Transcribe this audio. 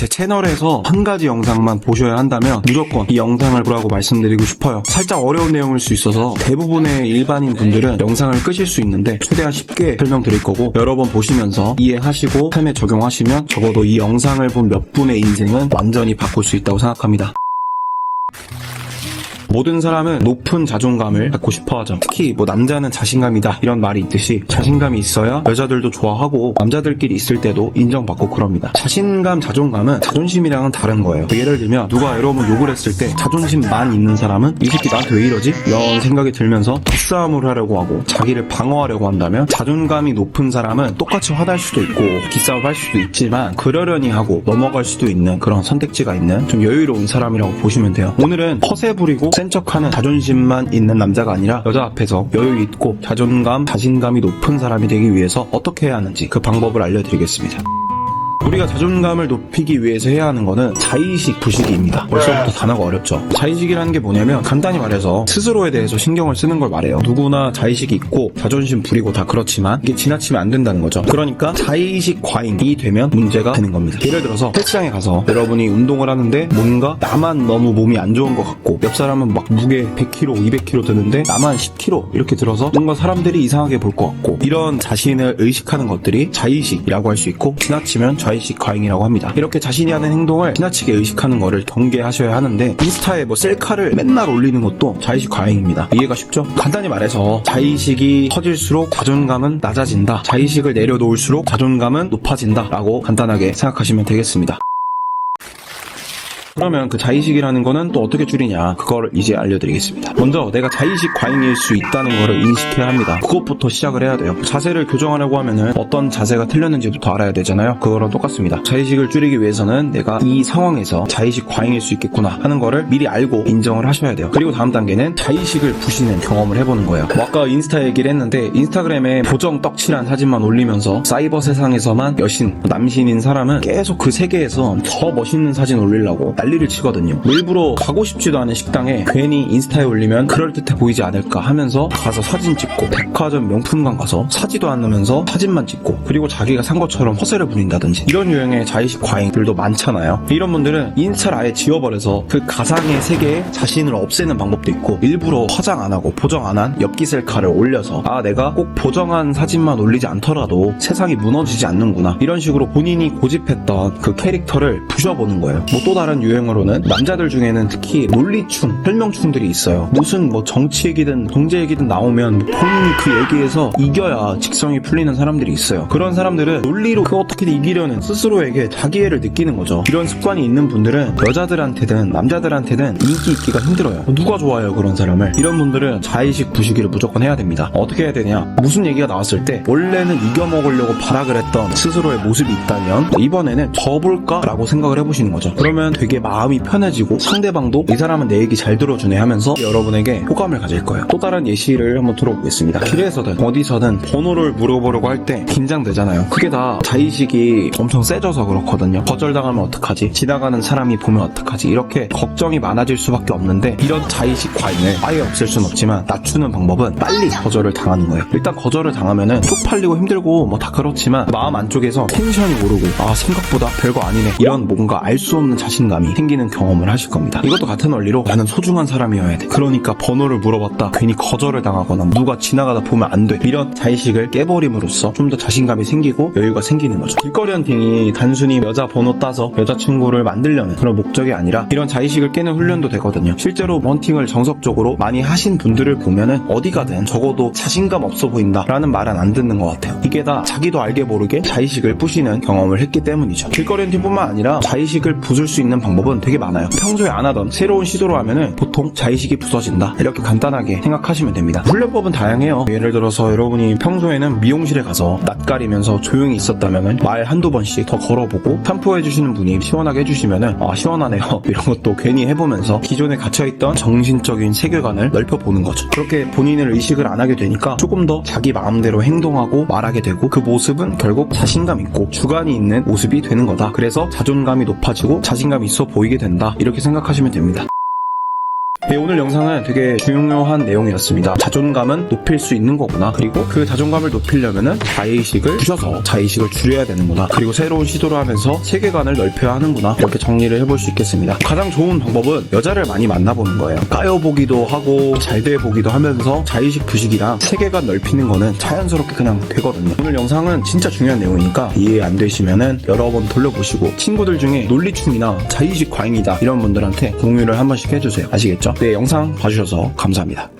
제 채널에서 한 가지 영상만 보셔야 한다면 무조건 이 영상을 보라고 말씀드리고 싶어요. 살짝 어려운 내용일 수 있어서 대부분의 일반인 분들은 영상을 끄실 수 있는데 최대한 쉽게 설명드릴 거고 여러 번 보시면서 이해하시고 삶에 적용하시면 적어도 이 영상을 본 몇 분의 인생은 완전히 바꿀 수 있다고 생각합니다. 모든 사람은 높은 자존감을 갖고 싶어 하죠. 특히 뭐 남자는 자신감이다 이런 말이 있듯이 자신감이 있어야 여자들도 좋아하고 남자들끼리 있을 때도 인정받고 그럽니다. 자신감, 자존감은 자존심이랑은 다른 거예요. 예를 들면 누가 여러분 욕을 했을 때 자존심만 있는 사람은 이 새끼 나한테 왜 이러지? 이런 생각이 들면서 기싸움을 하려고 하고 자기를 방어하려고 한다면 자존감이 높은 사람은 똑같이 화날 수도 있고 기싸움 할 수도 있지만 그러려니 하고 넘어갈 수도 있는 그런 선택지가 있는 좀 여유로운 사람이라고 보시면 돼요. 오늘은 허세 부리고 센 척하는 자존심만 있는 남자가 아니라 여자 앞에서 여유 있고 자존감, 자신감이 높은 사람이 되기 위해서 어떻게 해야 하는지 그 방법을 알려드리겠습니다. 우리가 자존감을 높이기 위해서 해야 하는 거는 자의식 부식입니다. 벌써부터 단어가 어렵죠. 자의식이라는 게 뭐냐면 간단히 말해서 스스로에 대해서 신경을 쓰는 걸 말해요. 누구나 자의식이 있고 자존심 부리고 다 그렇지만 이게 지나치면 안 된다는 거죠. 그러니까 자의식 과잉이 되면 문제가 되는 겁니다. 예를 들어서 헬스장에 가서 여러분이 운동을 하는데 뭔가 나만 너무 몸이 안 좋은 것 같고 옆 사람은 막 무게 100kg, 200kg 드는데 나만 10kg 이렇게 들어서 뭔가 사람들이 이상하게 볼 것 같고 이런 자신을 의식하는 것들이 자의식이라고 할 수 있고 지나치면 자 의식 과잉이라고 합니다. 이렇게 자신이 하는 행동을 지나치게 의식하는 거를 경계하셔야 하는데 인스타에 뭐 셀카를 맨날 올리는 것도 자의식 과잉입니다. 이해가 쉽죠? 간단히 말해서 자의식이 커질수록 자존감은 낮아진다. 자의식을 내려놓을수록 자존감은 높아진다. 라고 간단하게 생각하시면 되겠습니다. 그러면 그 자의식이라는 거는 또 어떻게 줄이냐? 그걸 이제 알려드리겠습니다. 먼저 내가 자의식 과잉일 수 있다는 거를 인식해야 합니다. 그것부터 시작을 해야 돼요. 자세를 교정하려고 하면은 어떤 자세가 틀렸는지부터 알아야 되잖아요. 그거랑 똑같습니다. 자의식을 줄이기 위해서는 내가 이 상황에서 자의식 과잉일 수 있겠구나 하는 거를 미리 알고 인정을 하셔야 돼요. 그리고 다음 단계는 자의식을 부시는 경험을 해보는 거예요. 뭐 아까 인스타 얘기를 했는데 인스타그램에 보정 떡칠한 사진만 올리면서 사이버 세상에서만 여신 남신인 사람은 계속 그 세계에서 더 멋있는 사진 올리려고 난리 를 치거든요. 일부러 가고 싶지도 않은 식당에 괜히 인스타에 올리면 그럴듯해 보이지 않을까 하면서 가서 사진 찍고 백화점 명품관 가서 사지도 않으면서 사진만 찍고 그리고 자기가 산 것처럼 허세를 부린다든지 이런 유형의 자의식 과잉들도 많잖아요. 이런 분들은 인스타를 아예 지워버려서 그 가상의 세계에 자신을 없애는 방법도 있고 일부러 화장 안 하고 보정 안 한 엽기 셀카를 올려서 아 내가 꼭 보정한 사진만 올리지 않더라도 세상이 무너지지 않는구나 이런 식으로 본인이 고집했던 그 캐릭터를 부셔보는 거예요. 뭐 또 다른 유 행어로는 남자들 중에는 특히 논리충, 설명충들이 있어요. 무슨 뭐 정치 얘기든 경제 얘기든 나오면 본인이 그 얘기에서 이겨야 직성이 풀리는 사람들이 있어요. 그런 사람들은 논리로 그 어떻게든 이기려는 스스로에게 자기애를 느끼는 거죠. 이런 습관이 있는 분들은 여자들한테든 남자들한테든 인기 있기가 힘들어요. 누가 좋아해요 그런 사람을? 이런 분들은 자의식 부시기를 무조건 해야 됩니다. 어떻게 해야 되냐? 무슨 얘기가 나왔을 때 원래는 이겨먹으려고 발악을 했던 스스로의 모습이 있다면 이번에는 져볼까라고 생각을 해보시는 거죠. 그러면 되게 마음이 편해지고 상대방도 이 사람은 내 얘기 잘 들어주네 하면서 여러분에게 호감을 가질 거예요. 또 다른 예시를 한번 들어보겠습니다. 길에서든 어디서든 번호를 물어보려고 할 때 긴장되잖아요. 그게 다 자의식이 엄청 세져서 그렇거든요. 거절당하면 어떡하지? 지나가는 사람이 보면 어떡하지? 이렇게 걱정이 많아질 수밖에 없는데 이런 자의식 과잉을 아예 없앨 순 없지만 낮추는 방법은 빨리 거절을 당하는 거예요. 일단 거절을 당하면은 쪽팔리고 힘들고 뭐 다 그렇지만 마음 안쪽에서 텐션이 오르고 아 생각보다 별거 아니네 이런 뭔가 알 수 없는 자신감이 생기는 경험을 하실 겁니다. 이것도 같은 원리로 나는 소중한 사람이어야 돼. 그러니까 번호를 물어봤다 괜히 거절을 당하거나 누가 지나가다 보면 안 돼. 이런 자의식을 깨버림으로써 좀 더 자신감이 생기고 여유가 생기는 거죠. 길거리 헌팅이 단순히 여자 번호 따서 여자친구를 만들려는 그런 목적이 아니라 이런 자의식을 깨는 훈련도 되거든요. 실제로 헌팅을 정석적으로 많이 하신 분들을 보면은 어디 가든 적어도 자신감 없어 보인다라는 말은 안 듣는 것 같아요. 이게 다 자기도 알게 모르게 자의식을 부시는 경험을 했기 때문이죠. 길거리 헌팅뿐만 아니라 자의식을 부술 수 있는 방법 은 되게 많아요. 평소에 안 하던 새로운 시도로 하면은 보통 자의식이 부서진다. 이렇게 간단하게 생각하시면 됩니다. 훈련법은 다양해요. 예를 들어서 여러분이 평소에는 미용실에 가서 낯가리면서 조용히 있었다면은 말 한두 번씩 더 걸어보고 샴푸해 주시는 분이 시원하게 해주시면은 아 시원하네요. 이런 것도 괜히 해보면서 기존에 갇혀있던 정신적인 세계관을 넓혀보는 거죠. 그렇게 본인을 의식을 안 하게 되니까 조금 더 자기 마음대로 행동하고 말하게 되고 그 모습은 결국 자신감 있고 주관이 있는 모습이 되는 거다. 그래서 자존감이 높아지고 자신감이 있어 보이게 된다. 이렇게 생각하시면 됩니다. 네, 오늘 영상은 되게 중요한 내용이었습니다. 자존감은 높일 수 있는 거구나. 그리고 그 자존감을 높이려면은 자의식을 주셔서 자의식을 줄여야 되는구나. 그리고 새로운 시도를 하면서 세계관을 넓혀야 하는구나. 이렇게 정리를 해볼 수 있겠습니다. 가장 좋은 방법은 여자를 많이 만나보는 거예요. 까여보기도 하고 잘 돼보기도 하면서 자의식 부식이랑 세계관 넓히는 거는 자연스럽게 그냥 되거든요. 오늘 영상은 진짜 중요한 내용이니까 이해 안 되시면은 여러 번 돌려보시고 친구들 중에 논리충이나 자의식 과잉이다 이런 분들한테 공유를 한 번씩 해주세요. 아시겠죠? 네, 영상 봐주셔서 감사합니다.